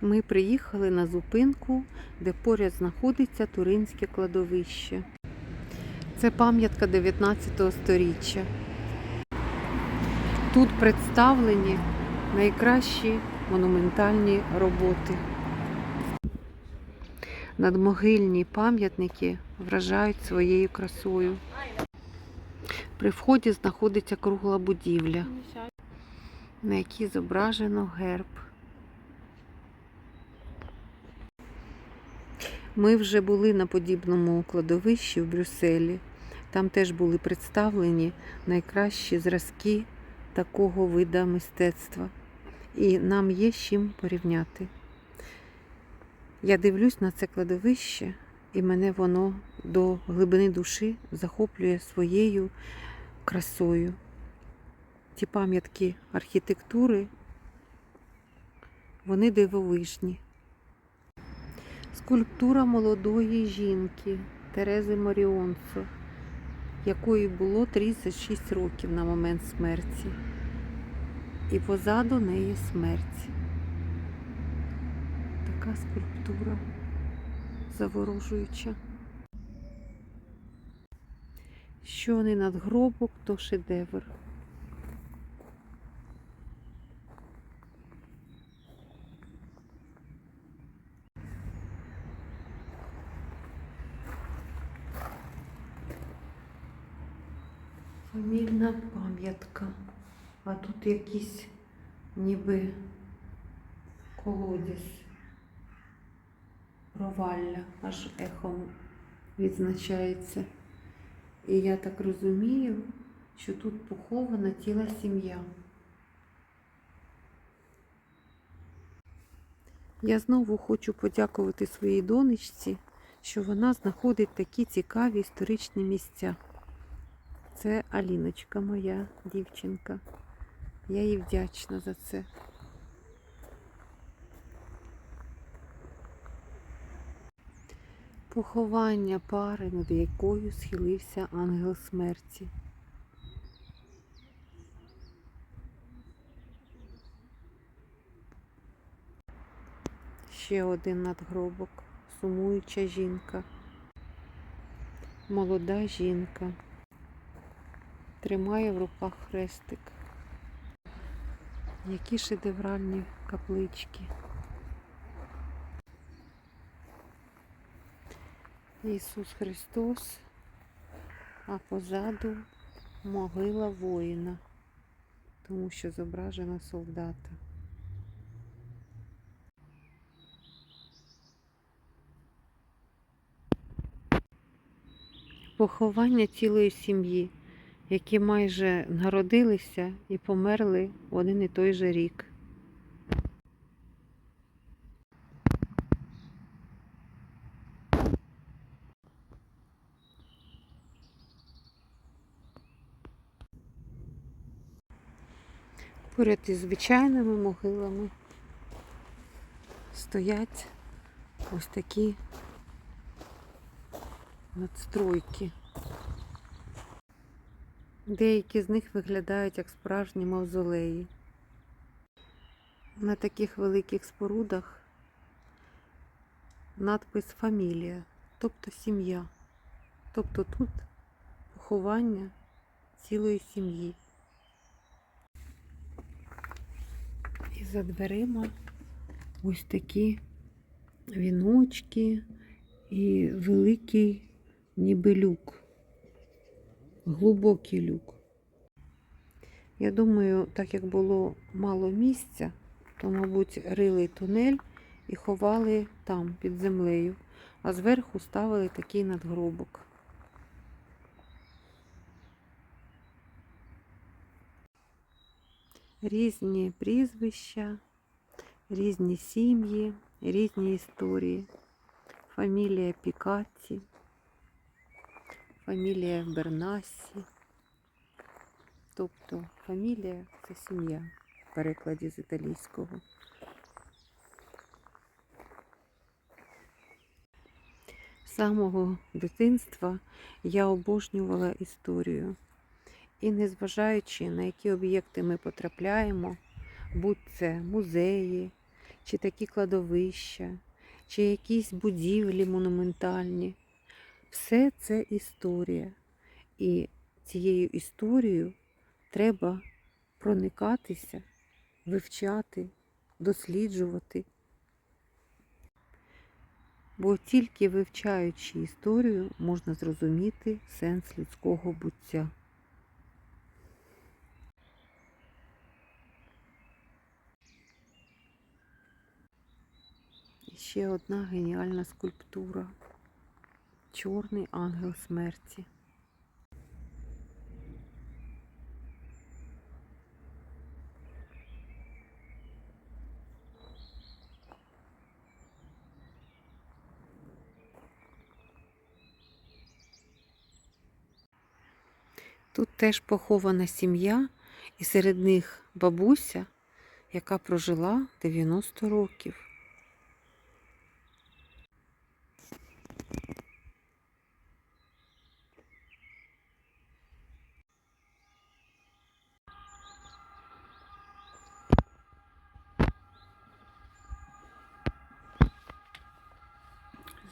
Ми приїхали на зупинку, де поряд знаходиться Туринське кладовище. Це пам'ятка 19 століття. Тут представлені найкращі монументальні роботи. Надмогильні пам'ятники вражають своєю красою. При вході знаходиться кругла будівля, на якій зображено герб. Ми вже були на подібному кладовищі в Брюсселі. Там теж були представлені найкращі зразки такого вида мистецтва. І нам є з чим порівняти. Я дивлюсь на це кладовище, і мене воно до глибини душі захоплює своєю красою. Ті пам'ятки архітектури, вони дивовижні. Скульптура молодої жінки Терези Моріонцо, якої було 36 років на момент смерті. І позаду неї смерть. Така скульптура заворожуюча. Що не надгробок, то шедевр. Фамільна пам'ятка. А тут якийсь ніби колодязь, провалля, аж ехом відзначається. І я так розумію, що тут похована ціла сім'я. Я знову хочу подякувати своїй донечці, що вона знаходить такі цікаві історичні місця. Це Аліночка, моя дівчинка. Я їй вдячна за це. Поховання пари, над якою схилився ангел смерті. Ще один надгробок, сумуюча жінка, молода жінка тримає в руках хрестик. Які шедевральні каплички. Ісус Христос, а позаду могила воїна, тому що зображена солдата. Поховання цілої сім'ї які майже народилися і померли в один і той же рік. Поряд із звичайними могилами стоять ось такі надстройки. Деякі з них виглядають як справжні мавзолеї. На таких великих спорудах надпис Фамілія, тобто сім'я. Тобто тут поховання цілої сім'ї. І за дверима ось такі віночки і великий ніби люк глибокий люк. Я думаю, так як було мало місця, то, мабуть, рили тунель і ховали там під землею, а зверху ставили такий надгробок. Різні прізвища, різні сім'ї, різні історії. Фамілія Пікатті фамілія Бернасі. Тобто фамілія це сім'я в перекладі з італійського. З самого дитинства я обожнювала історію. І незважаючи на які об'єкти ми потрапляємо, будь це музеї чи такі кладовища, чи якісь будівлі монументальні. Все це історія. І цією історією треба проникатися, вивчати, досліджувати. Бо тільки вивчаючи історію, можна зрозуміти сенс людського буття. І ще одна геніальна скульптура. Чорний ангел смерті. Тут теж похована сім'я, і серед них бабуся, яка прожила 90 років.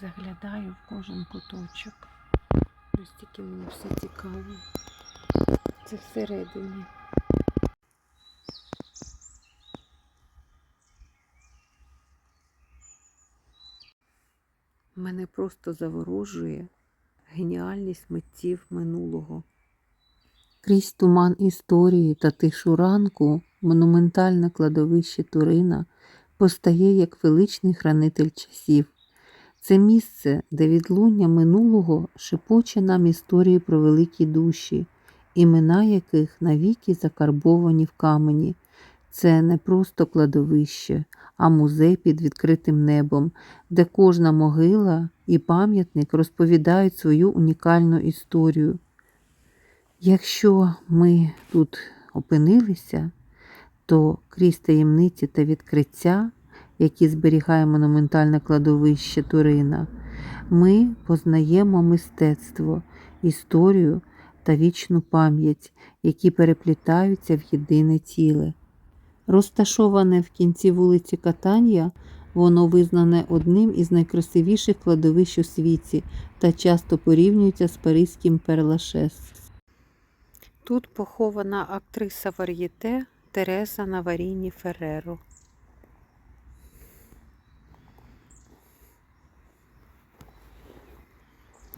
Заглядаю в кожен куточок. Настільки мені все цікаво. Це всередині. Мене просто заворожує геніальність митців минулого. Крізь туман історії та тишу ранку монументальне кладовище Турина постає як величний хранитель часів. Це місце, де відлуння минулого шепоче нам історії про великі душі, імена яких навіки закарбовані в камені. Це не просто кладовище, а музей під відкритим небом, де кожна могила і пам'ятник розповідають свою унікальну історію. Якщо ми тут опинилися, то крізь таємниці та відкриття, які зберігає монументальне кладовище Турина, ми познаємо мистецтво, історію та вічну пам'ять, які переплітаються в єдине ціле. Розташоване в кінці вулиці Катанія, воно визнане одним із найкрасивіших кладовищ у світі та часто порівнюється з Паризьким Перлашес. Тут похована актриса вар'єте Тереза Наваріні Ферреро.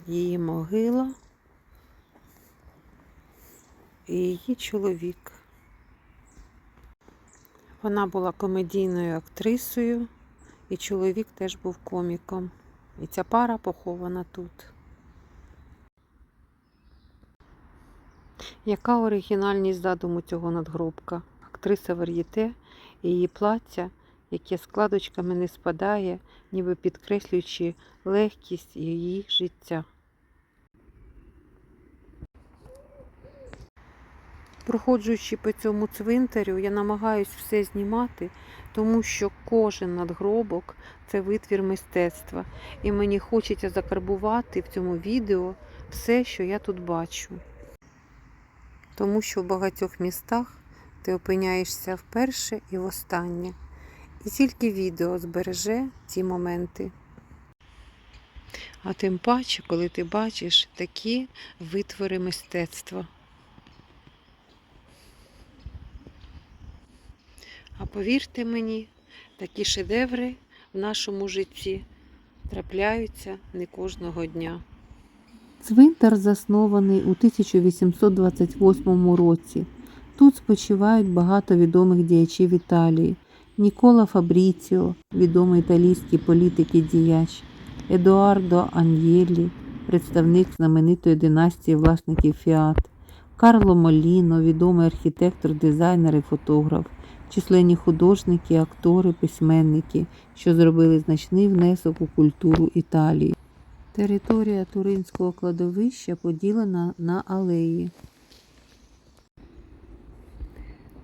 Її могила і її чоловік. Вона була комедійною актрисою, і чоловік теж був коміком. І ця пара похована тут. Яка оригінальність задуму цього надгробка? Актриса вар'єте і її плаття, яке складочками не спадає, ніби підкреслюючи легкість її життя. Проходжуючи по цьому цвинтарю, я намагаюсь все знімати, тому що кожен надгробок це витвір мистецтва. І мені хочеться закарбувати в цьому відео все, що я тут бачу. Тому що в багатьох містах ти опиняєшся вперше і востаннє. І тільки відео збереже ці моменти. А тим паче, коли ти бачиш такі витвори мистецтва. А повірте мені, такі шедеври в нашому житті трапляються не кожного дня. Цвинтар заснований у 1828 році. Тут спочивають багато відомих діячів Італії. Нікола Фабріціо, відомий італійський політик і діяч, Едуардо Аньєлі, представник знаменитої династії власників Фіат, Карло Моліно, відомий архітектор, дизайнер і фотограф, численні художники, актори, письменники, що зробили значний внесок у культуру Італії. Територія Туринського кладовища поділена на алеї.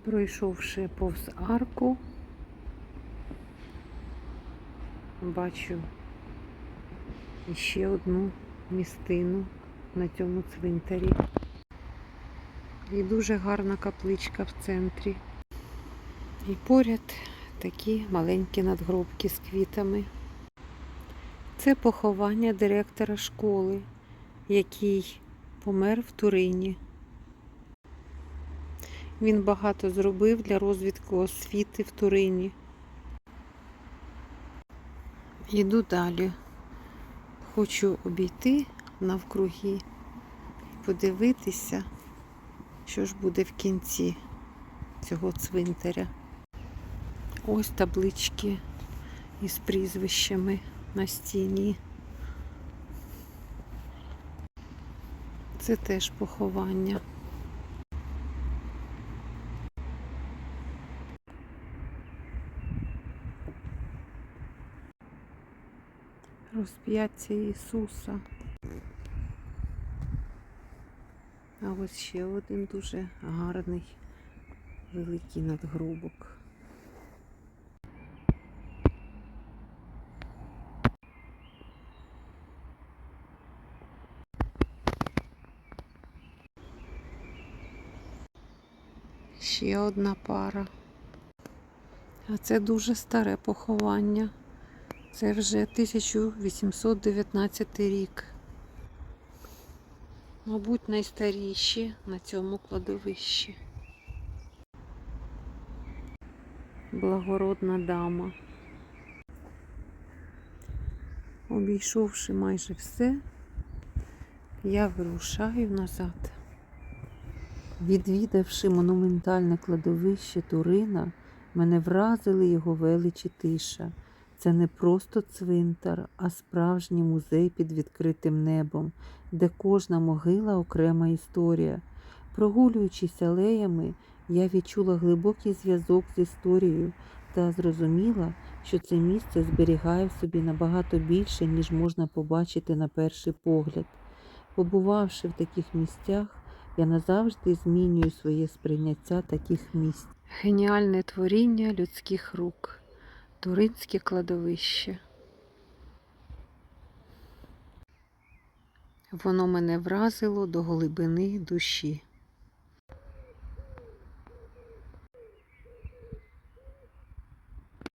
Пройшовши повз арку, бачу ще одну містину на цьому цвинтарі. І дуже гарна капличка в центрі. І поряд Такі маленькі надгробки з квітами. Це поховання директора школи, який помер в Турині. Він багато зробив для розвитку освіти в Турині. Йду далі. Хочу обійти навкруги, подивитися, що ж буде в кінці цього цвинтаря. Ось таблички із прізвищами на стіні. Це теж поховання. Розп'яття Ісуса. А ось ще один дуже гарний великий надгробок. Ще одна пара. А це дуже старе поховання. Це вже 1819 рік. Мабуть, найстаріші на цьому кладовищі. Благородна дама. Обійшовши майже все, я вирушаю назад. Відвідавши монументальне кладовище Турина, мене вразили його велич і тиша. Це не просто цвинтар, а справжній музей під відкритим небом, де кожна могила окрема історія. Прогулюючись алеями, я відчула глибокий зв'язок з історією та зрозуміла, що це місце зберігає в собі набагато більше, ніж можна побачити на перший погляд. Побувавши в таких місцях, я назавжди змінюю своє сприйняття таких місць. Геніальне творіння людських рук. Туринське кладовище. Воно мене вразило до глибини душі.